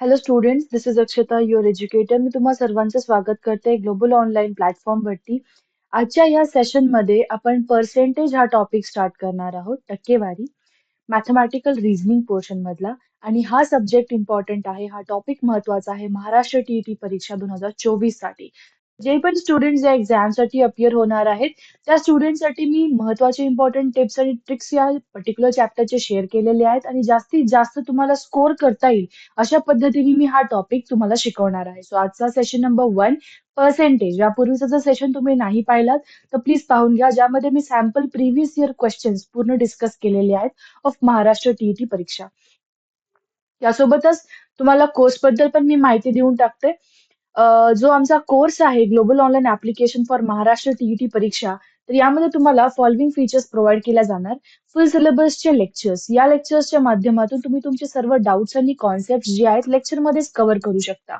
Hello students this is Akshata your educator मी तुम्हा सर्वांचं स्वागत करते ग्लोबल ऑनलाईन प्लॅटफॉर्म वरती. आजच्या या सेशनमध्ये आपण पर्सेंटेज हा टॉपिक स्टार्ट करणार आहोत टक्केवारी. मॅथमॅटिकल रिझनिंग पोर्शन मधला. आणि हा सब्जेक्ट इम्पॉर्टंट आहे हा टॉपिक महत्त्वाचा आहे महाराष्ट्र टीईटी परीक्षा दोन हजार चोवीससाठी. जे पण स्टुडंट या एक्झामसाठी अपियर होणार आहेत त्या स्टुडंटसाठी मी महत्त्वाचे इम्पॉर्टंट टिप्स आणि ट्रिक्स या पर्टिक्युलर चॅप्टरचे शेअर केलेले आहेत आणि जास्तीत जास्त तुम्हाला स्कोर करता येईल अशा पद्धतीने मी हा टॉपिक तुम्हाला शिकवणार आहे. सो आजचा सेशन नंबर वन पर्सेंटेज यापूर्वीचं जर सेशन तुम्ही नाही पाहिलात तर प्लीज पाहून घ्या ज्यामध्ये मी सॅम्पल प्रिव्हियस इयर क्वेश्चन्स पूर्ण डिस्कस केलेले आहेत ऑफ महाराष्ट्र टीईटी परीक्षा. यासोबतच तुम्हाला कोर्सबद्दल पण मी माहिती देऊन टाकते. जो आमचा कोर्स आहे global online application for Maharashtra TET परीक्षा तर यामध्ये तुम्हाला फॉलोइंग फीचर्स प्रोव्हाइड केल्या जाणार. फुल सिलेबसचे लेक्चर्स या लेक्चर्सच्या माध्यमातून तुम्ही तुमचे सर्व डाऊट्स आणि कॉन्सेप्ट जे आहेत लेक्चरमध्येच कव्हर करू शकता.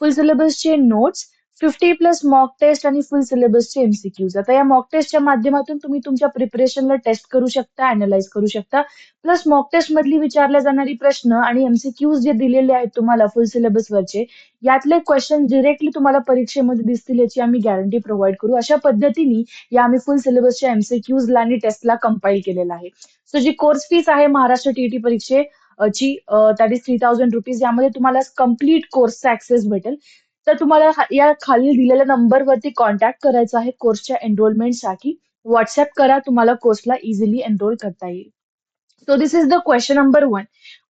Full सिलेबसचे notes fifty plus mock test आणि फुल सिलेबसचे एमसीक्यूज आता या मॉक टेस्टच्या माध्यमातून तुम्ही तुमच्या प्रिपरेशनला टेस्ट करू शकता अनालाइज करू शकता. प्लस मॉक टेस्ट मधली विचारल्या जाणारी प्रश्न आणि एमसीक्यूज जे दिलेले आहेत तुम्हाला फुल सिलेबस वरचे यातले क्वेश्चन डिरेक्टली तुम्हाला परीक्षेमध्ये दिसतील याची आम्ही गॅरंटी प्रोव्हाइड करू. अशा पद्धतीने या आम्ही फुल सिलेबसच्या एमसीक्यूजला आणि टेस्टला कंपाईल केलेला आहे. सो जी कोर्स फीस आहे महाराष्ट्र टीईटी परीक्षे ची that is three thousand rupees यामध्ये तुम्हाला कंप्लीट कोर्सचा ऍक्सेस भेटेल. तर तुम्हाला या खाली दिलेल्या नंबरवरती कॉन्टॅक्ट करायचा आहे कोर्सच्या एनरोलमेंटसाठी व्हॉट्सअप करा तुम्हाला कोर्सला इझिली एनरोल करता येईल. So this is the question number one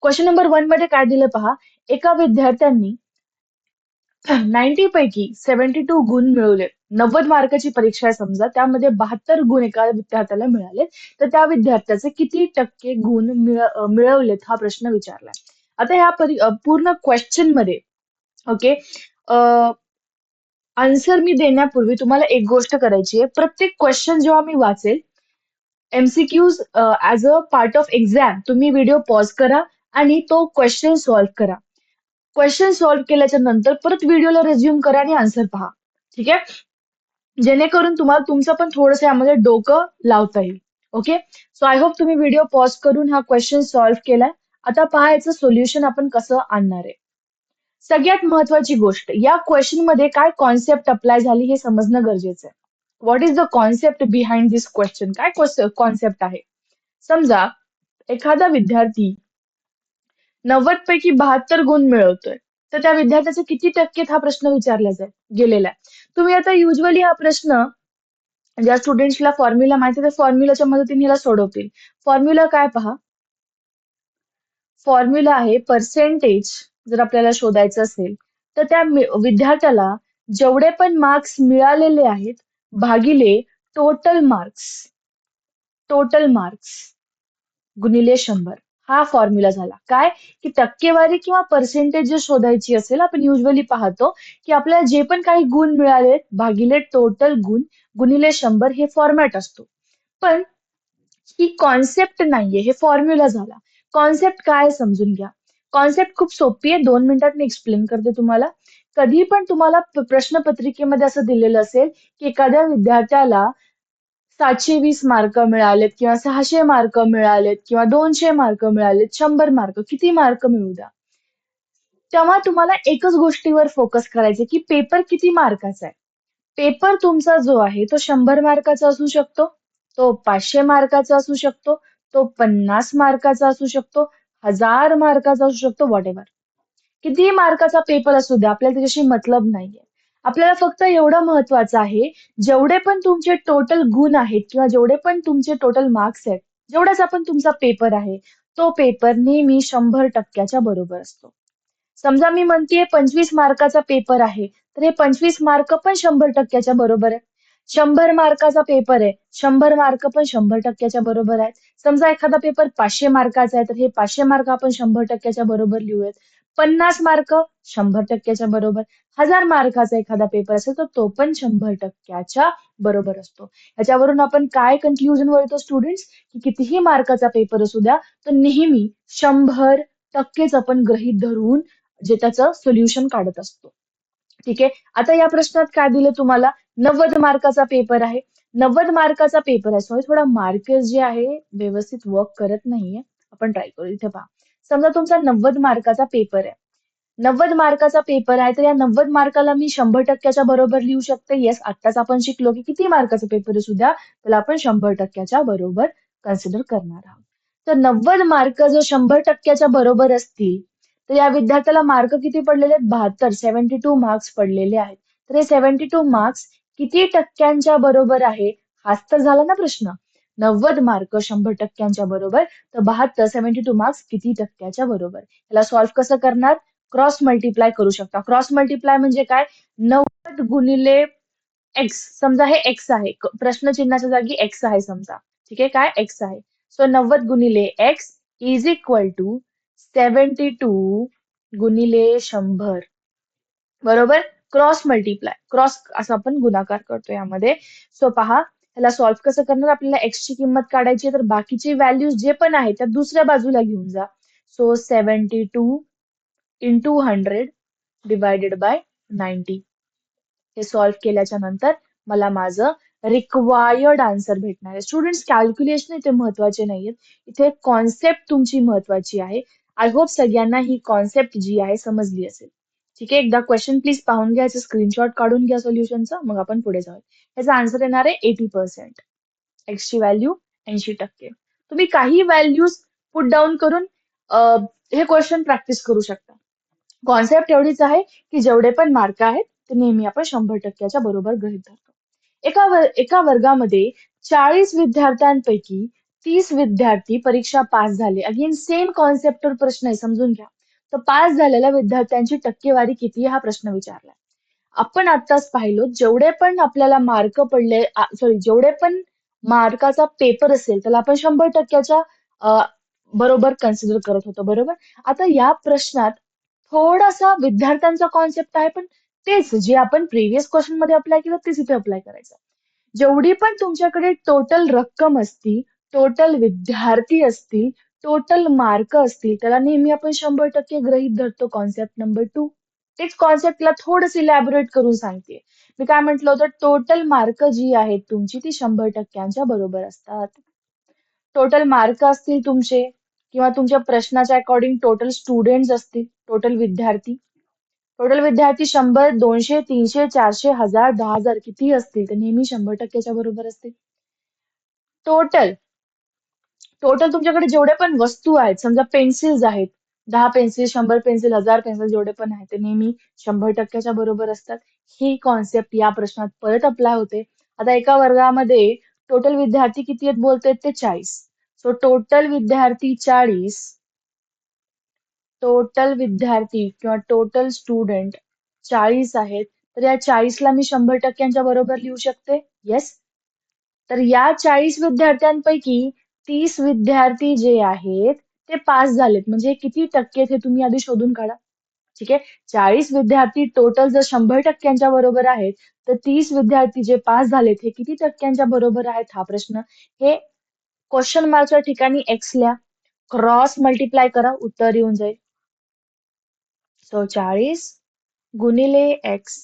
question number वनमध्ये काय दिलं पहा? एका विद्यार्थ्यांनी नाईन्टी पैकी सेव्हन्टी टू गुण मिळवले. नव्वद मार्काची परीक्षा आहे समजा त्यामध्ये बहात्तर गुण एका विद्यार्थ्याला मिळाले तर त्या विद्यार्थ्याचे किती टक्के गुण मिळवलेत हा प्रश्न विचारलाय. आता ह्या पूर्ण क्वेश्चनमध्ये ओके आन्सर मी देण्यापूर्वी तुम्हाला एक गोष्ट करायची आहे. प्रत्येक क्वेश्चन जेव्हा मी वाचेल MCQs as a part of exam तुम्ही व्हिडिओ पॉज करा आणि तो क्वेश्चन सॉल्व्ह करा. क्वेश्चन सॉल्व्ह केल्याच्यानंतर परत व्हिडिओला रेझ्युम करा आणि आन्सर पहा. ठीक आहे? जेणेकरून तुम्हाला तुमचं पण थोडंसं यामध्ये डोकं लावता येईल. ओके सो आय होप तुम्ही व्हिडिओ पॉज करून हा क्वेश्चन सॉल्व्ह केलाय. आता पहा याचं सोल्युशन आपण कसं आणणार आहे. सगळ्यात महत्वाची गोष्ट या क्वेश्चनमध्ये काय कॉन्सेप्ट अप्लाय झाली हे समजणं गरजेचं आहे. What is the concept behind this question काय कॉन्सेप्ट आहे? समजा एखादा विद्यार्थी नव्वद पैकी बहात्तर गुण मिळवतोय तर त्या विद्यार्थ्याचे किती टक्के हा प्रश्न विचारला जाईल गेलेला आहे. तुम्ही आता युजली हा प्रश्न ज्या स्टुडंट्सला फॉर्म्युला माहिती त्या फॉर्म्युलाच्या मदतीने याला सोडवतील. फॉर्म्युला काय पहा? फॉर्म्युला आहे पर्सेंटेज जर आपल्याला शोधायचं असेल तर त्या विद्यार्थ्याला जेवढे पण मार्क्स मिळालेले आहेत भागिले टोटल मार्क्स टोटल मार्क्स गुणिले शंभर. हा फॉर्म्युला झाला. काय? की टक्केवारी किंवा पर्सेंटेज जर शोधायची असेल आपण युजली पाहतो की आपल्याला जे पण काही गुण मिळाले भागिले टोटल गुण गुणिले शंभर हे फॉर्मॅट असतो. पण ही कॉन्सेप्ट नाहीये हे फॉर्म्युला झाला. कॉन्सेप्ट काय समजून घ्या. कॉन्सेप्ट खूप सोपी आहे. दोन मिनिटात मी एक्सप्लेन करते तुम्हाला. कधी पण तुम्हाला प्रश्नपत्रिकेमध्ये असं दिलेलं असेल की एखाद्या विद्यार्थ्याला सातशे वीस मार्क मिळालेत किंवा सहाशे मार्क मिळालेत किंवा दोनशे मार्क मिळालेत शंभर मार्क किती मार्क मिळू द्या. तेव्हा तुम्हाला एकच गोष्टीवर फोकस करायचे की पेपर किती मार्काचा आहे. पेपर तुमचा जो आहे तो शंभर मार्काचा असू शकतो तो पाचशे मार्काचा असू शकतो तो पन्नास मार्काचा असू शकतो हजार मार्काचा असू शकतो वॉट एव्हर कितीही मार्काचा पेपर असू द्या आपल्याला त्याच्याशी मतलब नाहीये. आपल्याला फक्त एवढं महत्वाचं आहे जेवढे पण तुमचे टोटल गुण आहेत किंवा जेवढे पण तुमचे टोटल मार्क्स आहेत जेवढाच आपण तुमचा पेपर आहे तो पेपर नेहमी शंभर टक्क्याच्या बरोबर असतो. समजा मी म्हणतेय पंचवीस मार्काचा पेपर आहे तर हे पंचवीस मार्क पण शंभर टक्क्याच्या बरोबर आहे शंभर मार्काचा पेपर आहे. शंभर मार्क पण शंभर टक्क्याच्या बरोबर आहेत. समजा एखादा पेपर पाचशे मार्काचा आहे तर हे पाचशे मार्क आपण शंभर टक्क्याच्या बरोबर लिहूयात. पन्नास मार्क शंभर टक्क्याच्या बरोबर. हजार मार्काचा एखादा पेपर असेल तर तो पण शंभर टक्क्याच्या बरोबर असतो. याच्यावरून आपण काय कन्क्ल्युजन वळतो येतो स्टुडंट्स की कितीही मार्काचा पेपर असू द्या तर नेहमी शंभर टक्केच आपण ग्रहित धरून जे त्याचं सोल्युशन काढत असतो. ठीक आहे? आता या प्रश्नात काय दिलं तुम्हाला? नव्वद मार्काचा पेपर आहे. नव्वद मार्काचा पेपर आहे. सॉरी थोडा मार्कर्स जे आहे व्यवस्थित वर्क करत नाहीये. आपण ट्राय करू. इथे पहा. समजा तुमचा नव्वद मार्काचा पेपर आहे. नव्वद मार्काचा पेपर आहे तर या नव्वद मार्काला मी शंभर टक्क्याच्या बरोबर लिहू शकते? येस आत्ताच आपण शिकलो की किती मार्काचा पेपर आहे सुद्धा त्याला आपण शंभर टक्क्याच्या बरोबर कन्सिडर करणार आहोत. तर नव्वद मार्क जर शंभर टक्क्याच्या बरोबर असतील तर या विद्यार्थ्याला मार्क किती पडलेले आहेत? बहात्तर सेव्हन्टी टू मार्क्स पडलेले आहेत. तर हे सेव्हन्टी टू मार्क्स किती टक्क्यांच्या बरोबर आहे? हाच तर झाला ना प्रश्न. नव्वद मार्क शंभर टक्क्यांच्या बरोबर तर बहात्तर सेव्हन्टी टू मार्क्स किती टक्क्याच्या बरोबर? याला सॉल्व्ह कसं करणार? क्रॉस मल्टिप्लाय करू शकता. क्रॉस मल्टिप्लाय म्हणजे काय? नव्वद गुणिले एक्स समजा हे एक्स आहे. प्रश्न प्रश्नचिन्हाच्या जागी एक्स आहे समजा. ठीक आहे? काय? एक्स आहे. सो नव्वद गुणिले x is equal to seventy two गुणिले शंभर. बरोबर? क्रॉस मल्टिप्लाय क्रॉस असा आपण गुणाकार करतो यामध्ये. सो पहा त्याला सॉल्व्ह कसं करणार? आपल्याला एक्स ची किंमत काढायची आहे तर बाकीचे व्हॅल्यूज जे पण आहेत त्या दुसऱ्या बाजूला घेऊन जा. So seventy two into hundred divided by ninety हे सॉल्व्ह केल्याच्यानंतर मला माझं रिक्वायर्ड आन्सर भेटणार आहे. स्टुडंट्स कॅल्क्युलेशन इथे महत्त्वाचे नाहीयेत. इथे कॉन्सेप्ट तुमची महत्वाची आहे. आय होप सगळ्यांना ही कॉन्सेप्ट जी आहे समजली असेल. ठीक आहे? एकदा क्वेश्चन प्लीज पाहून घ्या स्क्रीनशॉट काढून घ्या सोल्युशनचं मग आपण पुढे जाऊ याचा आन्सर येणार आहे एटी पर्सेंट एक्सची व्हॅल्यू ऐंशी टक्के. तुम्ही काही व्हॅल्यूज पुट डाऊन करून हे क्वेश्चन प्रॅक्टिस करू शकता. कॉन्सेप्ट एवढीच आहे की जेवढे पण मार्क आहेत ते नेहमी आपण शंभर टक्क्याच्या बरोबर गृहीत धरतो. एका वर- एका वर्गामध्ये चाळीस विद्यार्थ्यांपैकी तीस विद्यार्थी परीक्षा पास झाले. अगेन सेम कॉन्सेप्टवर प्रश्न आहे समजून घ्या. तर पास झालेल्या विद्यार्थ्यांची टक्केवारी किती आहे हा प्रश्न विचारलाय. आपण आत्ताच पाहिलो जेवढे पण आपल्याला मार्क पडले सॉरी जेवढे पण मार्काचा पेपर असेल त्याला आपण शंभर टक्क्याच्या बरोबर कन्सिडर करत होतो बरोबर? आता या प्रश्नात थोडासा विद्यार्थ्यांचा कॉन्सेप्ट आहे पण तेच जे आपण प्रिव्हियस क्वेश्चनमध्ये अप्लाय केलं तेच इथे अप्लाय करायचं. जेवढी पण तुमच्याकडे टोटल रक्कम असती टोटल विद्यार्थी असतील टोटल मार्क असतील त्याला नेहमी आपण शंभर टक्के गृहीत धरतो कॉन्सेप्ट नंबर टू तेच कॉन्सेप्टला थोडस इलॅबोरेट करून सांगते. मी काय म्हंटल होतं टोटल मार्क जी आहेत तुमची ती शंभर टक्क्यांच्या बरोबर असतात. टोटल मार्क असतील तुमचे किंवा तुमच्या प्रश्नाच्या अकॉर्डिंग टोटल स्टुडंट्स असतील टोटल विद्यार्थी. टोटल विद्यार्थी शंभर दोनशे तीनशे चारशे हजार दहा हजार किती असतील तर नेहमी शंभर टक्क्याच्या बरोबर असतील. टोटल टोटल तुमच्याकडे जेवढे पण वस्तू आहेत समजा पेन्सिल्स आहेत दहा पेन्सिल शंभर पेन्सिल हजार पेन्सिल जेवढे पण आहेत ते नेहमी शंभर टक्क्याच्या बरोबर असतात. ही कॉन्सेप्ट या प्रश्नात परत अप्लाय होते. आता एका वर्गामध्ये टोटल विद्यार्थी किती आहेत बोलतायत ते चाळीस. सो टोटल विद्यार्थी चाळीस टोटल विद्यार्थी किंवा टोटल स्टुडंट चाळीस आहेत. तर या चाळीसला मी शंभर टक्क्यांच्या बरोबर लिहू शकते? येस तर या चाळीस विद्यार्थ्यांपैकी तीस विद्यार्थी जे आहेत ते पास झालेत. म्हणजे किती टक्के आहेत हे तुम्ही आधी शोधून काढा. ठीक आहे? चाळीस विद्यार्थी टोटल जर शंभर टक्क्यांच्या बरोबर आहेत तर तीस विद्यार्थी जे पास झालेत हे किती टक्क्यांच्या बरोबर आहेत हा प्रश्न? हे क्वेश्चन मार्कच्या ठिकाणी एक्स लिहा क्रॉस मल्टिप्लाय करा उत्तर येऊन जाईल. सो चाळीस गुणिले एक्स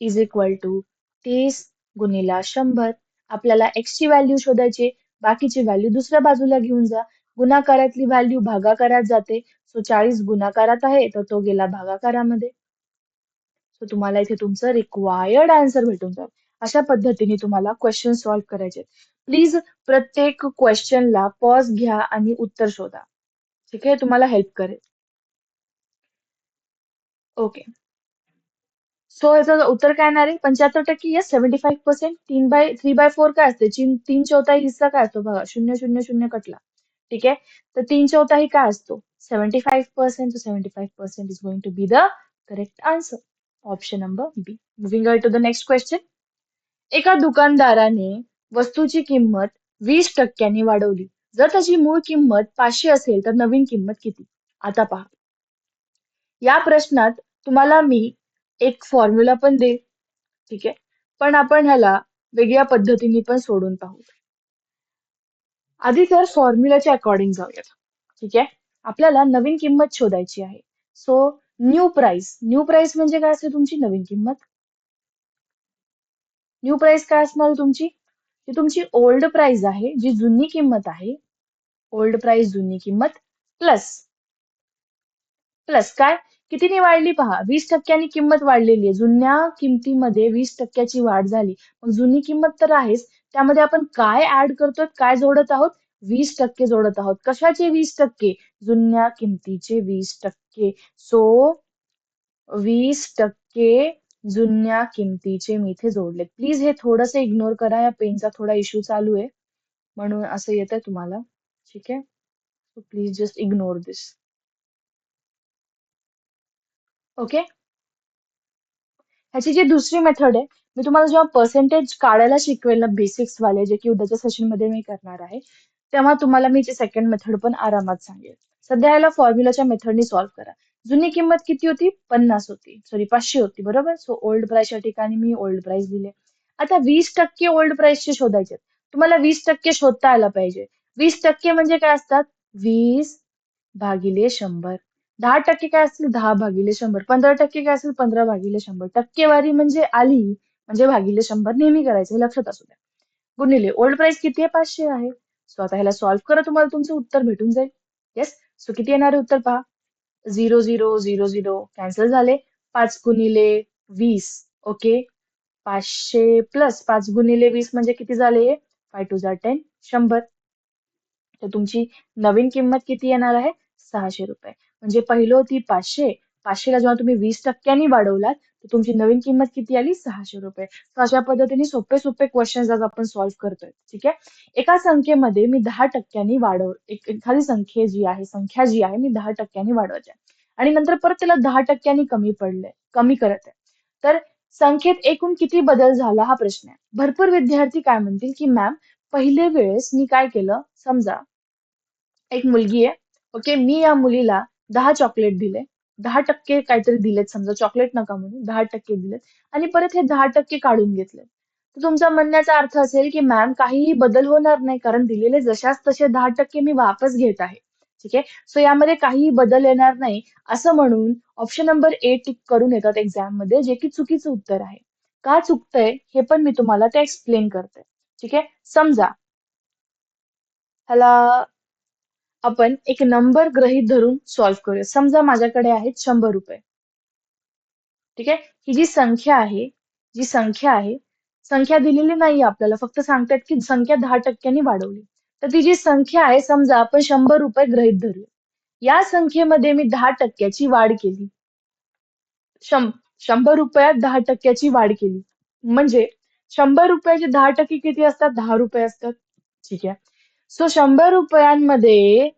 इज इक्वल टू तीस गुणिला शंभर. आपल्याला एक्सची व्हॅल्यू शोधायची आहे. बाकीची व्हॅल्यू दुसऱ्या बाजूला घेऊन जा. गुणाकारातली व्हॅल्यू भागाकारात जाते. सो चाळीस गुणाकारात आहे तर तो गेला भागाकारामध्ये. सो तुम्हाला इथे तुमचं रिक्वायर्ड आन्सर भेटून जाईल. अशा पद्धतीने तुम्हाला क्वेश्चन सॉल्व्ह करायचे प्लीज प्रत्येक क्वेश्चनला पॉज घ्या आणि उत्तर शोधा. ठीक आहे? तुम्हाला हेल्प करेल. ओके सो याचं उत्तर काय येणार आहे? पंच्याहत्तर टक्के येस सेव्हन्टी फाईव्ह पर्सेंट तीन बाय थ्री बाय फोर काय असते? तीन तीन चौथाई हिस्सा काय असतो? बघा शून्य शून्य शून्य कटला. ठीक आहे? तर तीन चौथाई काय असतो? Seventy five percent seventy five percent is going to be the correct answer option number B moving to the next question एका दुकानदाराने वस्तूची किंमत वीस टक्क्यांनी वाढवली. जर त्याची मूळ किंमत पाचशे असेल तर नवीन किंमत किती? आता पहा. या प्रश्नात तुम्हाला मी एक फॉर्म्युला पण दे. ठीक आहे? पण आपण ह्याला वेगळ्या पद्धतीने पण सोडून पाहू आधी तर फॉर्म्युलाच्या अकॉर्डिंग जाऊयात. ठीक आहे? आपल्याला नवीन किंमत शोधायची आहे. So new price new price म्हणजे काय असते तुमची? नवीन किंमत. न्यू प्राइस काय असणार तुमची? ती तुमची ओल्ड प्राइस आहे जी जुनी किंमत आहे. ओल्ड प्राइस जुनी किंमत प्लस प्लस काय? कितीने वाढली पहा? वीस टक्क्यांनी किंमत वाढलेली आहे. जुन्या किमतीमध्ये वीस टक्क्याची वाढ झाली. मग जुनी किंमत तर आहेच. त्यामध्ये आपण काय ऍड करतोय काय जोडत आहोत? वीस टक्के जोडत आहोत. कशाचे वीस टक्के? जुन्या किमतीचे वीस टक्के. सो वीस टक्के जुन्या किमतीचे मी इथे जोडले. प्लीज हे थोडस इग्नोर करा. या पेनचा थोडा इश्यू चालू आहे. म्हणून असं येत आहे तुम्हाला. ठीक आहे? So please just ignore this okay? ह्याची जी दुसरी मेथड आहे मी तुम्हाला जेव्हा पर्सेंटेज काढायला शिकवेल ना बेसिक्स वाले जे की उद्याच्या सेशनमध्ये मी करणार आहे तेव्हा तुम्हाला मी सेकंड मेथड पण आरामात सांगेल. सध्या याला फॉर्म्युलाच्या मेथडनी सॉल्व्ह करा. जुनी किंमत किती होती? पन्नास होती. सॉरी पाचशे होती बरोबर? सो ओल्ड प्राइसच्या ठिकाणी मी ओल्ड प्राइस दिले. आता वीस टक्के ओल्ड प्राइसचे शोधायचे तुम्हाला वीस टक्के शोधता आला पाहिजे. वीस टक्के म्हणजे काय असतात? वीस भागिले शंभर. दहा टक्के काय असतील? दहा भागिले शंभर. पंधरा टक्के काय असेल पंधरा भागिले शंभर. टक्केवारी म्हणजे आली म्हणजे भागिले शंभर नेहमी करायचं हे लक्षात असू द्या. गुणिले ओल्ड प्राइस किती आहे? पाचशे आहे. सो आता ह्याला सॉल्व्ह करा तुम्हाला तुमचं उत्तर भेटून जाईल. येस सो किती येणार आहे उत्तर पहा? Zero zero zero zero cancel झाले. पाच गुणिले वीस. ओके पाचशे प्लस पाच गुणिले वीस म्हणजे किती झाले फाय टू झा टेन शंभर. तर तुमची नवीन किंमत किती येणार आहे? सहाशे रुपये. म्हणजे पहिलं होती पाचशे. पाचशेला जेव्हा तुम्ही वीस टक्क्यांनी वाढवलात तर तुमची नवीन किंमत किती आली? सहाशे रुपये. तर अशा पद्धतीने सोपे सोपे क्वेश्चन आज आपण सॉल्व्ह करतोय. ठीक आहे? एका संख्येमध्ये मी दहा टक्क्यांनी वाढव एक एखादी संख्ये जी आहे संख्या जी आहे मी दहा टक्क्यांनी वाढवते. आणि नंतर परत त्याला दहा टक्क्यांनी कमी पडलंय कमी करत. आहे तर संख्येत एकूण किती बदल झाला हा प्रश्न आहे. भरपूर विद्यार्थी काय म्हणतील की मॅम पहिले वेळेस मी काय केलं? समजा एक मुलगी आहे. ओके मी या मुलीला दहा चॉकलेट दिले. दहा टक्के काहीतरी दिलेत समजा चॉकलेट नका म्हणून दहा टक्के दिलेत. आणि परत हे दहा टक्के काढून घेतले तर तुमचा म्हणण्याचा अर्थ असेल की मॅम काहीही बदल होणार नाही कारण दिलेले जशाच तसे दहा टक्के मी वापस घेत आहे. ठीक आहे? सो यामध्ये काहीही बदल येणार नाही असं म्हणून ऑप्शन नंबर ए टिक करून येतात एक्झाममध्ये जे की चुकीचं उत्तर आहे. का चुकतंय हे पण मी तुम्हाला ते एक्सप्लेन करते. ठीक आहे? समजा. ह्याला आपण एक नंबर ग्रहित धरून सॉल्व्ह करूया. समजा माझ्याकडे आहेत शंभर रुपये. ठीक आहे? ही जी संख्या आहे जी संख्या आहे संख्या दिलेली नाही आपल्याला. फक्त सांगतात की संख्या दहा टक्क्यांनी वाढवली. तर ती जी संख्या आहे समजा आपण शंभर रुपये ग्रहित धरूया. या संख्येमध्ये मी दहा टक्क्याची वाढ केली. शंभर रुपयात दहा टक्क्याची वाढ केली. म्हणजे शंभर रुपयाचे दहा टक्के किती असतात? दहा रुपये असतात. ठीक आहे? सो शंभर रुपयांमध्ये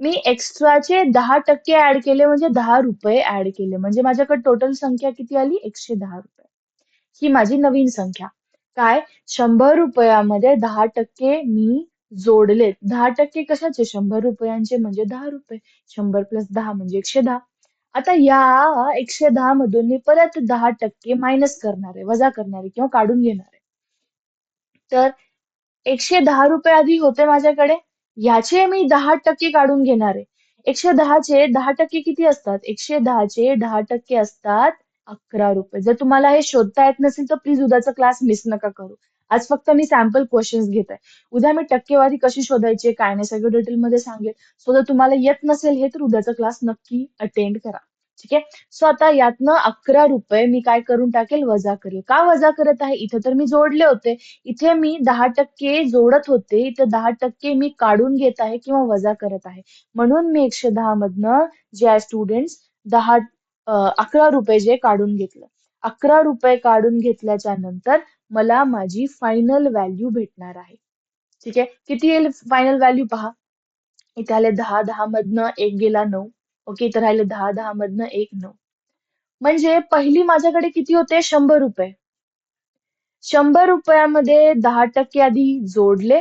मी एक्स्ट्राचे दहा टक्के ऍड केले म्हणजे दहा रुपये ऍड केले. म्हणजे माझ्याकडे टोटल संख्या किती आली? एकशे दहा रुपये. ही माझी नवीन संख्या. काय? शंभर रुपयामध्ये दहा टक्के मी जोडलेत दहा टक्के कशाचे? शंभर रुपयांचे म्हणजे दहा रुपये. शंभर प्लस दहा म्हणजे एकशे दहा. आता या एकशे दहा मधून मी परत दहा टक्के मायनस करणार आहे वजा करणार आहे किंवा काढून घेणार. आहे तर एकशे दहा रुपये आधी होते माझ्याकडे. याचे मी दहा टक्के काढून घेणार आहे. एकशे दहाचे दहा टक्के किती असतात? एकशे दहाचे दहा टक्के असतात अकरा रुपये. जर तुम्हाला हे शोधता येत नसेल तर प्लीज उद्याचा क्लास मिस नका करू. आज फक्त मी सॅम्पल क्वेश्चन्स घेत आहे उद्या मी टक्केवारी कशी शोधायची काय नाही सगळं डिटेलमध्ये सांगेल. सो जर तुम्हाला येत नसेल हे तर उद्याचा क्लास नक्की अटेंड करा. ठीक आहे? सो आता यातनं अकरा रुपये मी काय करून टाकेल? वजा करेल. का वजा करत आहे? इथे तर मी जोडले होते. इथे मी दहा टक्के जोडत होते. इथे दहा टक्के मी काढून घेत आहे किंवा वजा करत आहे. म्हणून मी एकशे दहा मधनं जे आहे स्टुडंट दहा अकरा रुपये जे काढून घेतलं. अकरा रुपये काढून घेतल्याच्या नंतर मला माझी फायनल व्हॅल्यू भेटणार आहे. ठीक आहे? किती येईल फायनल व्हॅल्यू पहा? इथे आले दहा दहा मधनं एक गेला नऊ. ओके इथं राहिले दहा दहा मधनं एक नऊ. म्हणजे पहिली माझ्याकडे किती होते? शंभर रुपये. शंभर रुपयामध्ये दहा टक्के आधी जोडले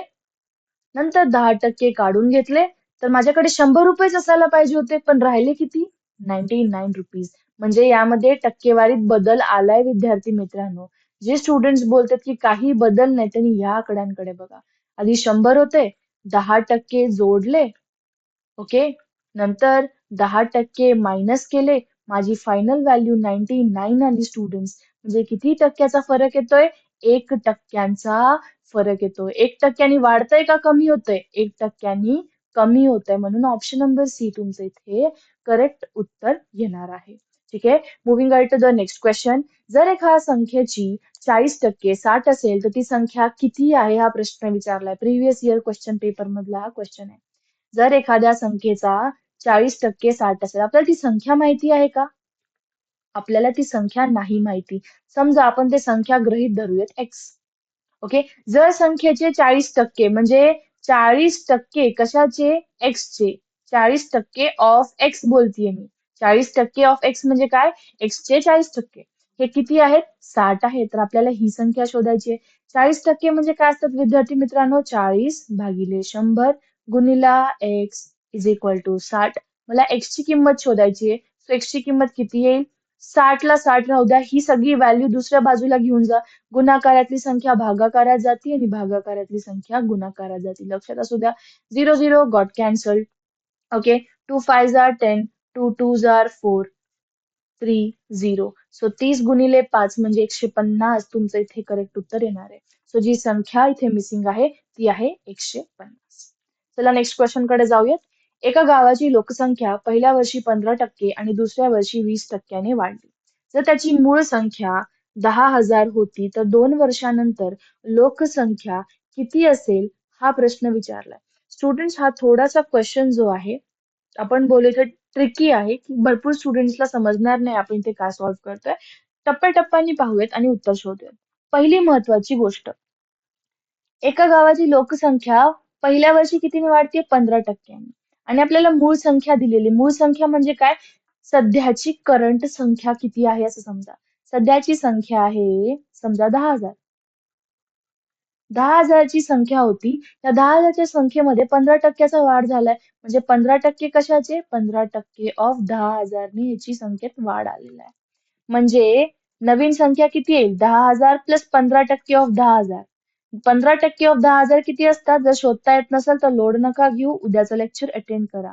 नंतर दहा टक्के काढून घेतले. तर माझ्याकडे शंभर रुपयेच असायला पाहिजे होते पण राहिले किती? Ninety nine rupees. म्हणजे यामध्ये टक्केवारीत बदल आलाय विद्यार्थी मित्रांनो. जे स्टुडंट्स बोलतात की काही बदल नाही त्यांनी या आकड्यांकडे बघा. आधी शंभर होते दहा टक्के जोडले ओके? नंतर दहा टक्के मायनस केले माझी फायनल व्हॅल्यू नाईन्टी नाईन आली स्टुडंट म्हणजे किती टक्क्याचा फरक येतोय? एक टक्क्यांचा फरक येतोय. एक टक्क्यांनी वाढतंय का कमी होतंय? एक टक्क्यांनी कमी होत आहे म्हणून ऑप्शन नंबर सी तुमचं इथे करेक्ट उत्तर येणार आहे. ठीक आहे? Moving to the next question जर एखाद्या संख्येची चाळीस टक्के साठ असेल तर ती संख्या किती आहे हा प्रश्न विचारलाय. प्रिव्हियस इयर क्वेश्चन पेपर मधला हा क्वेश्चन आहे. जर एखाद्या संख्येचा चाळीस टक्के साठ असेल. आपल्याला ती संख्या माहिती आहे का? आपल्याला ती संख्या नाही माहिती. समजा आपण ते संख्या गृहीत धरूयात एक्स ओके जर संख्येचे चाळीस टक्के म्हणजे चाळीस टक्के कशाचे? एक्सचे चाळीस टक्के ऑफ एक्स बोलतीये मी. चाळीस टक्के ऑफ एक्स म्हणजे काय? एक्सचे चाळीस टक्के. हे किती आहेत? साठ आहे तर आपल्याला ही संख्या शोधायची आहे. चाळीस टक्के म्हणजे काय असतात विद्यार्थी मित्रांनो? चाळीस भागिले शंभर गुणिला एक्स इज इक्वल टू साठ. मला एक्स ची किंमत शोधायची आहे. सो एक्स ची किंमत किती येईल? साठ ला साठ राहू द्या. ही सगळी व्हॅल्यू दुसऱ्या बाजूला घेऊन जा. गुणाकारातली संख्या भागाकारात जाते आणि भागाकारातली संख्या गुणाकारात जाते. लक्षात असू द्या. Zero zero got cancel okay two five are ten two two are four three zero so तीस गुणिले पाच म्हणजे एकशे पन्नास. तुमचं इथे करेक्ट उत्तर येणार आहे. सो जी संख्या इथे मिसिंग आहे ती आहे एकशे पन्नास. चला नेक्स्ट क्वेश्चनकडे जाऊयात. एका गावाची लोकसंख्या पहिल्या वर्षी पंधरा टक्के आणि दुसऱ्या वर्षी वीस टक्क्याने वाढली. जर त्याची मूळ संख्या दहा हजार होती तर दोन वर्षानंतर लोकसंख्या किती असेल हा प्रश्न विचारलाय. स्टुडंट्स हा थोडासा क्वेश्चन जो आहे आपण बोलू तर ट्रिकी आहे की भरपूर स्टुडंट्सला समजणार नाही आपण ते का सॉल्व्ह करतोय. टप्प्याटप्प्याने पाहूयात आणि उत्तर शोधूयात. पहिली महत्वाची गोष्ट. एका गावाची लोकसंख्या पहिल्या वर्षी कितीने वाढते पंधरा टक्क्यांनी. आणि आपल्याला मूळ संख्या दिलेली. मूळ संख्या म्हणजे काय? सध्याची करंट संख्या किती आहे असं समजा. सध्याची संख्या आहे समजा दहा हजार. दहा हजारची संख्या होती. त्या दहा हजारच्या संख्येमध्ये पंधरा टक्क्याचा वाढ झालाय. म्हणजे पंधरा टक्के कशाचे? पंधरा टक्के ऑफ दहा हजारने याची संख्येत वाढ आलेला आहे. म्हणजे नवीन संख्या किती येईल? दहा हजार प्लस पंधरा टक्के ऑफ दहा हजार. पंधरा टक्के ऑफ दहा हजार किती असतात? जर शोधता येत नसेल तर लोड नका घेऊ. उद्याचं लेक्चर अटेंड करा.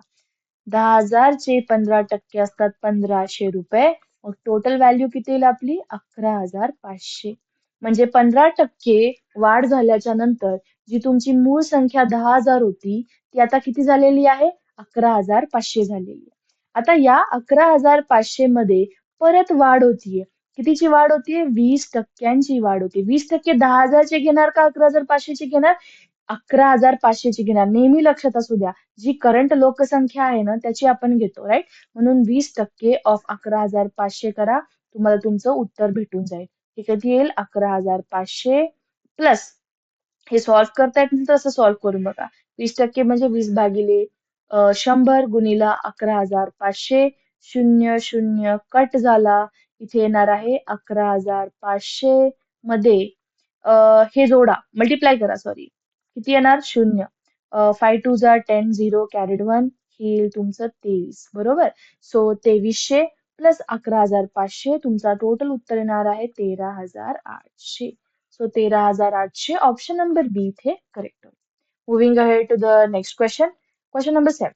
दहा हजारचे पंधरा टक्के असतात पंधराशे रुपये. मग टोटल व्हॅल्यू किती येईल आपली? अकरा हजार पाचशे. म्हणजे पंधरा टक्के वाढ झाल्याच्यानंतर जी तुमची मूळ संख्या दहा हजार होती ती आता किती झालेली आहे? अकरा हजार पाचशे झालेली आहे. आता या अकरा हजार पाचशे मध्ये परत वाढ होतीये. कितीची वाढ होतीये? वीस टक्क्यांची वाढ होती. वीस टक्के दहा हजारचे घेणार का अकरा हजार पाचशेचे घेणार? अकरा हजार पाचशेची घेणार. नेहमी लक्षात असू द्या जी करंट लोकसंख्या आहे ना त्याची आपण घेतो राईट म्हणून वीस टक्के ऑफ अकरा हजार पाचशे करा. तुम्हाला तुमचं उत्तर भेटून जाईल. हे कधी येईल? अकरा हजार पाचशे प्लस हे सॉल्व्ह करता येत तर असं सॉल्व्ह करून बघा. वीस टक्के म्हणजे वीस भागिले शंभर गुणिला अकरा हजार पाचशे. शून्य शून्य कट झाला. इथे येणार आहे अकरा हजार पाचशे मध्ये. हे जोडा मल्टिप्लाय करा सॉरी किती येणार? शून्य. Five two are ten zero carried one येईल तुमचं तेवीस बरोबर? सो तेवीसशे प्लस अकरा हजार पाचशे तुमचा टोटल उत्तर येणार आहे तेरा हजार आठशे. सो तेरा हजार आठशे ऑप्शन नंबर बी इथे correct moving ahead to the next question question number seven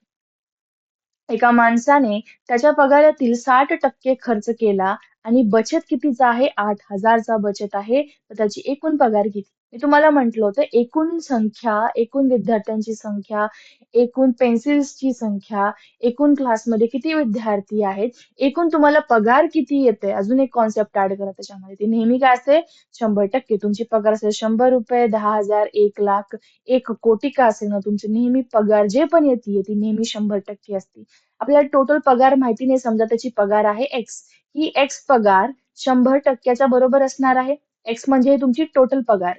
एका माणसाने त्याच्या पगारातील साठ टक्के खर्च केला आणि बचत कितीचा आहे? आठ हजारचा बचत आहे. तर त्याची एकूण पगार किती? मी तुम्हाला म्हंटल होतं एकूण संख्या एकूण विद्यार्थ्यांची संख्या एकूण पेन्सिल्सची संख्या एकूण क्लासमध्ये किती विद्यार्थी आहेत एकूण तुम्हाला पगार किती येते? अजून एक कॉन्सेप्ट ऍड करा त्याच्यामध्ये. ती नेहमी काय असते? शंभर टक्के. तुमची पगार असेल शंभर रुपये दहा हजार एक लाख एक कोटी का असेल ना तुमची नेहमी पगार जे पण येते ती नेहमी शंभर टक्के असते. आपल्याला टोटल पगार माहिती नाही समजा त्याची पगार आहे एक्स ही एक्स पगार शंभर टक्क्याच्या बरोबर असणार आहे. एक्स म्हणजे तुमची टोटल पगार.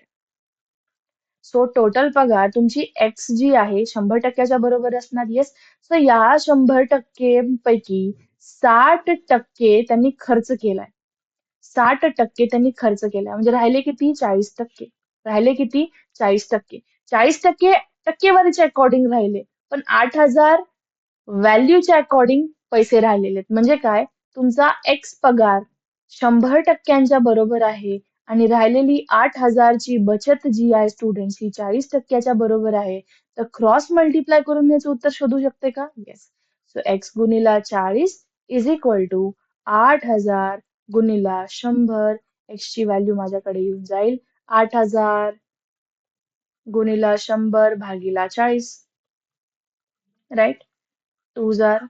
सो टोटल पगार तुमची एक्स जी आहे शंभर टक्क्याच्या बरोबर असणार येस सो या शंभर टक्के पैकी साठ टक्के त्यांनी खर्च केलाय. साठ टक्के त्यांनी खर्च केलाय. म्हणजे राहिले किती? चाळीस टक्के. राहिले किती? चाळीस टक्के. चाळीस टक्के टक्केवारीच्या अकॉर्डिंग राहिले. पण आठ हजार व्हॅल्यूच्या अकॉर्डिंग पैसे राहिलेले म्हणजे काय? तुमचा एक्स पगार शंभर टक्क्यांच्या बरोबर आहे. आणि राहिलेली आठ हजारची बचत जी आहे स्टुडंट ही चाळीस टक्क्याच्या बरोबर आहे. तर क्रॉस मल्टिप्लाय करून याचं उत्तर शोधू शकते का? येस सो एक्स गुणिला चाळीस इज इक्वल टू आठ हजार गुणिला शंभर. एक्सची व्हॅल्यू माझ्याकडे येऊन जाईल. आठ हजार गुणिला शंभर भागीला चाळीस. राईट टू हजार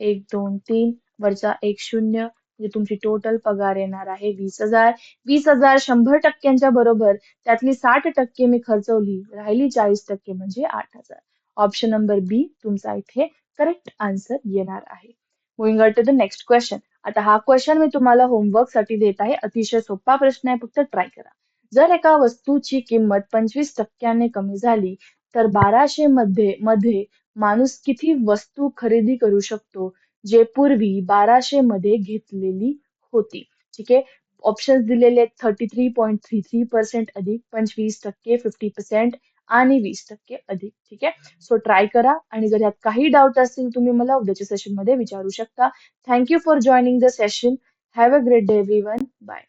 एक दोन तीन वरचा एक शून्य. म्हणजे तुमची टोटल पगार येणार आहे वीस हजार. वीस हजार शंभर टक्क्यांच्या बरोबर त्यातली साठ टक्के मी खर्चवली राहिली चाळीस टक्के म्हणजे आठ हजार. ऑप्शन नंबर बी तुमचा इथे करेक्ट आन्सर येणार आहे. Moving to the next question आता हा क्वेश्चन मी तुम्हाला होमवर्कसाठी देत आहे. अतिशय सोपा प्रश्न आहे फक्त ट्राय करा. जर एका वस्तूची किंमत पंचवीस टक्क्याने कमी झाली तर बाराशे मध्ये मध्ये माणूस किती वस्तू खरेदी करू शकतो? जे पूर्वी बाराशे मध्ये घेतलेली होती. ठीक आहे? ऑप्शन्स दिलेले आहेत thirty three point three three percent अधिक पंचवीस टक्के फिफ्टी पर्सेंट आणि वीस टक्के अधिक. ठीक आहे? सो ट्राय करा आणि जर यात काही डाऊट असतील तुम्ही मला उद्याच्या सेशनमध्ये विचारू शकता. Thank you for joining the session have a great day everyone bye